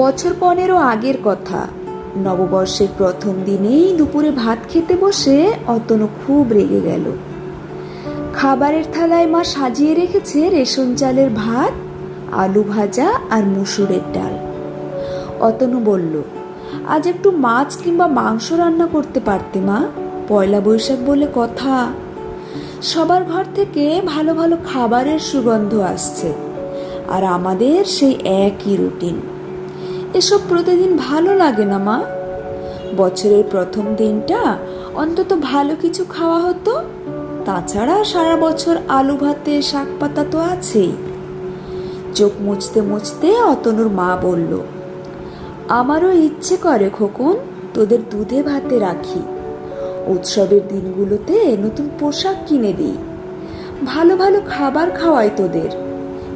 বছর পনেরো আগের কথা। নববর্ষের প্রথম দিনেই দুপুরে ভাত খেতে বসে অতনু খুব রেগে গেল। খাবারের থালায় মা সাজিয়ে রেখেছে রেশন চালের ভাত, আলু ভাজা আর মুসুরের ডাল। অতনু বলল, আজ একটু মাছ কিংবা মাংস রান্না করতে পারতে মা, পয়লা বৈশাখ বলে কথা। সবার ঘর থেকে ভালো ভালো খাবারের সুগন্ধ আসছে, আর আমাদের সেই একই রুটিন। এসব প্রতিদিন ভালো লাগে না, মা। বছরের প্রথম দিনটা অন্তত ভালো কিছু খাওয়া হতো। তাছাড়া সারা বছর আলু ভাতে শাক পাতা তো আছেই। চোখ মুছতে মুছতে অতনুর মা বলল, আমারও ইচ্ছে করে খোকন, তোদের দুধে ভাতে রাখি। উৎসবের দিনগুলোতে নতুন পোশাক কিনে দিই। ভালো ভালো খাবার খাওয়াই তোদের।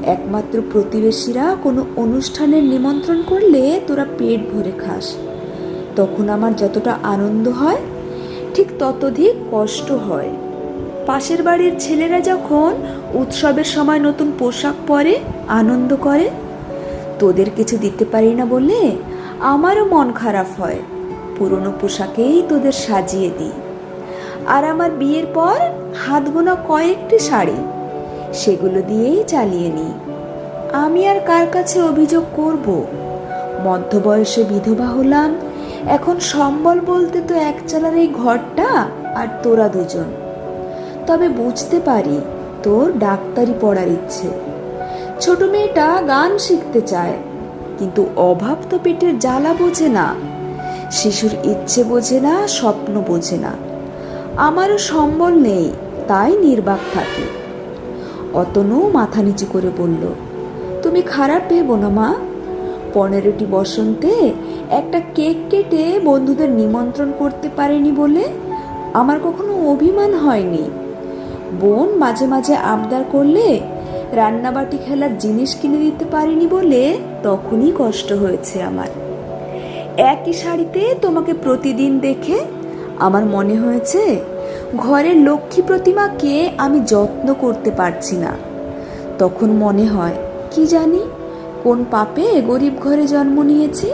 একমাত্র প্রতিবেশীরা কোনো অনুষ্ঠানের নিমন্ত্রণ করলে তোরা পেট ভরে খাস। তখন আমার যতটা আনন্দ হয়, ঠিক ততধিক কষ্ট হয়। পাশের বাড়ির ছেলেরা যখন উৎসবের সময় নতুন পোশাক পরে, আনন্দ করে, তোদের কিছু দিতে পারি না বলে আমারও মন খারাপ হয়। পুরনো পোশাকেই তোদের সাজিয়ে দিই। আর আমার বিয়ের পর হাত গোনা কয়েকটি শাড়ি। সেগুলো দিয়েই চালিয়ে নিই। আমি আর কার কাছে অভিযোগ করব? মধ্যবয়সে বিধবা হলাম, এখন সম্বল বলতে তো এক চালার এই ঘরটা আর তোরা দুজন। তবে বুঝতে পারি তোর ডাক্তারি পড়ার ইচ্ছে। ছোট মেয়েটা গান শিখতে চায়, কিন্তু অভাব তো পেটের জ্বালা বোঝে না। শিশুর ইচ্ছে বোঝে না, স্বপ্ন বোঝে না। আমারও সম্বল নেই, তাই নির্বাক থাকে। অতনু মাথা নিচু করে বলল, তুমি খারাপ ভেবো না, মা। পনেরোটি বসন্তে একটা কেক কেটে বন্ধুদের নিমন্ত্রণ করতে পারেনি বলে আমার কখনো অভিমান হয়নি। বোন মাঝে মাঝে আবদার করলে রান্নাবাটি খেলার জিনিস কিনে দিতে পারিনি বলে তখনই কষ্ট হয়েছে আমার। একই শাড়িতে তোমাকে প্রতিদিন দেখে আমার মনে হয়েছে ঘরের লক্ষ্মী প্রতিমাকে আমি যত্ন করতে পারছি না। তখন মনে হয়, কি জানি, কোন পাপে গরিব ঘরে জন্ম নিয়েছি।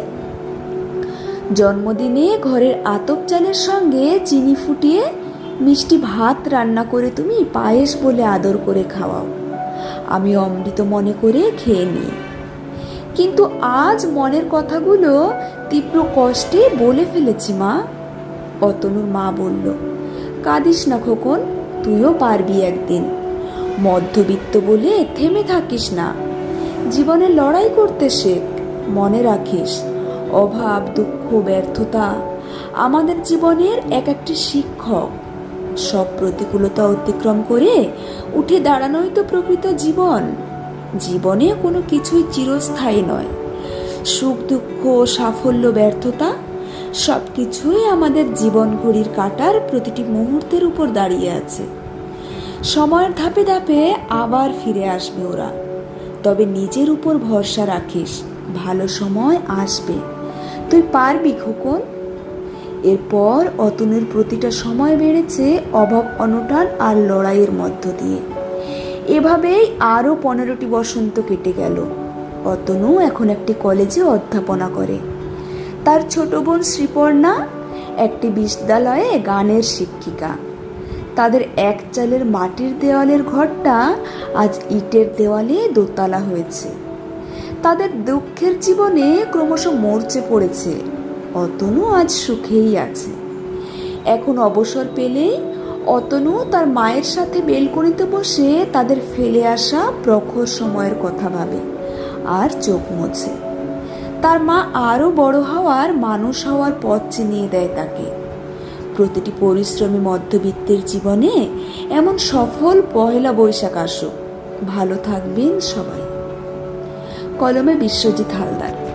জন্মদিনে ঘরের আতপ চালের সঙ্গে চিনি ফুটিয়ে মিষ্টি ভাত রান্না করে তুমি পায়েস বলে আদর করে খাওয়াও। আমি অমৃত মনে করে খেয়ে নিই। কিন্তু আজ মনের কথাগুলো তীব্র কষ্টে বলে ফেলেছি মা। অতনুর মা বলল কাঁদিস না খোকন, তুইও পারবি একদিন। মধ্যবিত্ত বলে থেমে থাকিস না। জীবনে লড়াই করতে শেখ, মনে রাখিস, অভাব, দুঃখ, ব্যর্থতা আমাদের জীবনের এক একটি শিক্ষক। সব প্রতিকূলতা অতিক্রম করে উঠে দাঁড়ানোই তো প্রকৃত জীবন। জীবনে কোনো কিছুই চিরস্থায়ী নয়। সুখ, দুঃখ, সাফল্য, ব্যর্থতা সব কিছুই আমাদের জীবন ঘড়ির কাটার প্রতিটি মুহূর্তের উপর দাঁড়িয়ে আছে। সময়ের ধাপে ধাপে আবার ফিরে আসবে ওরা। তবে নিজের উপর ভরসা রাখিস, ভালো সময় আসবে। তুই পারবি খোকন। এরপর অতনুর প্রতিটা সময় বেড়েছে অভাব, অনটন আর লড়াইয়ের মধ্য দিয়ে। এভাবেই আরও পনেরোটি বসন্ত কেটে গেল। অতনু এখন একটি কলেজে অধ্যাপনা করে। তার ছোট বোন শ্রীপর্ণা একটি বিদ্যালয়ে গানের শিক্ষিকা। তাদের এক চালের মাটির দেওয়ালের ঘরটা আজ ইটের দেওয়ালে দোতলা হয়েছে। তাদের দুঃখের জীবনে ক্রমশ মরচে পড়েছে। অতনু আজ সুখেই আছে। এখন অবসর পেলেই অতনু তার মায়ের সাথে বেলকনিতে বসে তাদের ফেলে আসা প্রখর সময়ের কথা ভাবে। আর চোখ মোছে। তার মা আরও বড় হওয়ার মানুষ হওয়ার পথ চিনিয়ে দেয় তাকে। প্রতিটি পরিশ্রমী মধ্যবিত্তের জীবনে এমন সফল পহেলা বৈশাখ আসুক। ভালো থাকবেন সবাই। কলমে বিশ্বজিৎ হালদার।